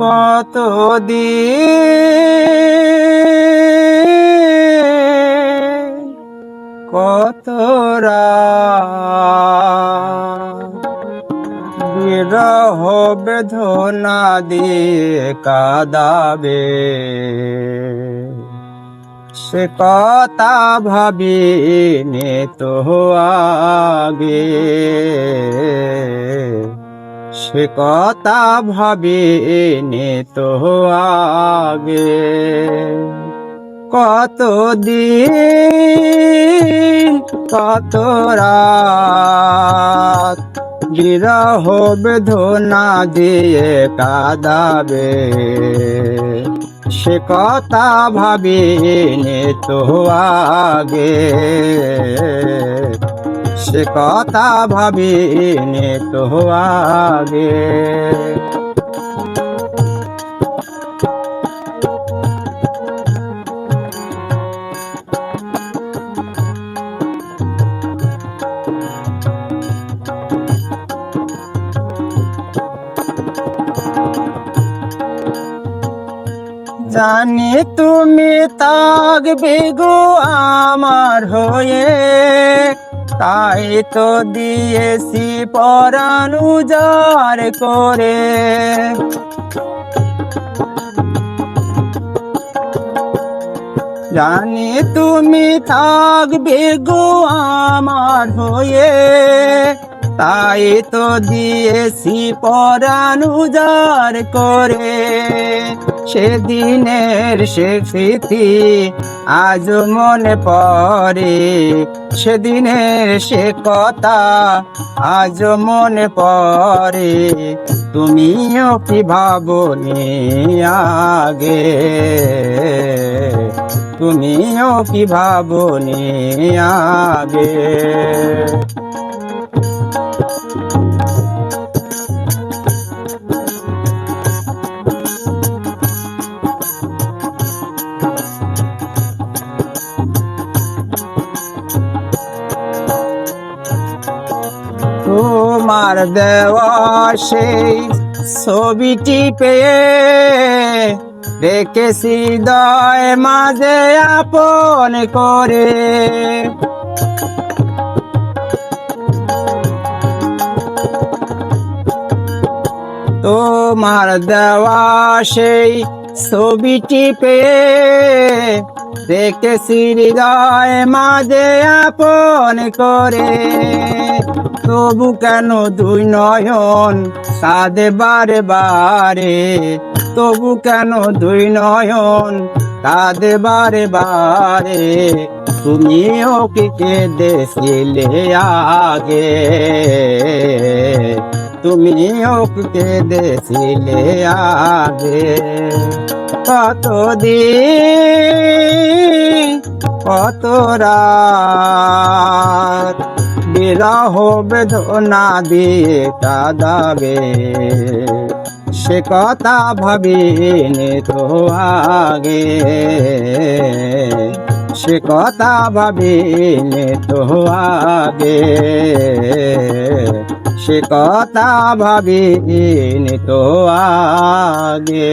কত দি কত বিরহ বেদনা দিয়ে কাদাবে। সে কথা ভাবি নে তো আগে। সে কথা ভাবি নে তো আগে। কত দিন কত রাত বিরহ বেদনা দিয়ে কাদাবে? সে কথা ভাবি নে তো আগে। সে কথা ভাবি তো আগে। জানি তুমি থাকবে গো আমার হয়ে তাই তো দিয়েছি পরানুজার করে। জানি তুমি থাকবে গো আমার হয়ে। তাই তো দিয়েছি পরাণ উজার করে। সেদিনের সে স্মৃতি আজ মনে পড়ে। সেদিনের সে কথা আজ মনে পড়ে। তুমিও কি ভাবনি আগে? তুমিও কি ভাবনি আগে? তোমার দেওয়া সেই ছবিটি পেয়ে রেখেছি দয় মাঝে আপন করে। তোমার দেওয়া সেই ছবিটি পেয়ে দেখেছি হৃদয় মাঝে আপন করে। তবু কেন দুই নয়ন? কাঁদে বারে বারে। তবু কেন দুই নয়ন? কাঁদে বারে বারে। তুমিও কি কেঁদেছিলে আগে? তুমিও কি কেঁদেছিলে আগে? কতদিন, কত রাত বিরহ বেদনা দিয়ে কাদাবে। সে কথা ভাবিনি তো আগে। সে কথা ভাবিনি তো আগে। সে কথা ভাবিনি তো আগে।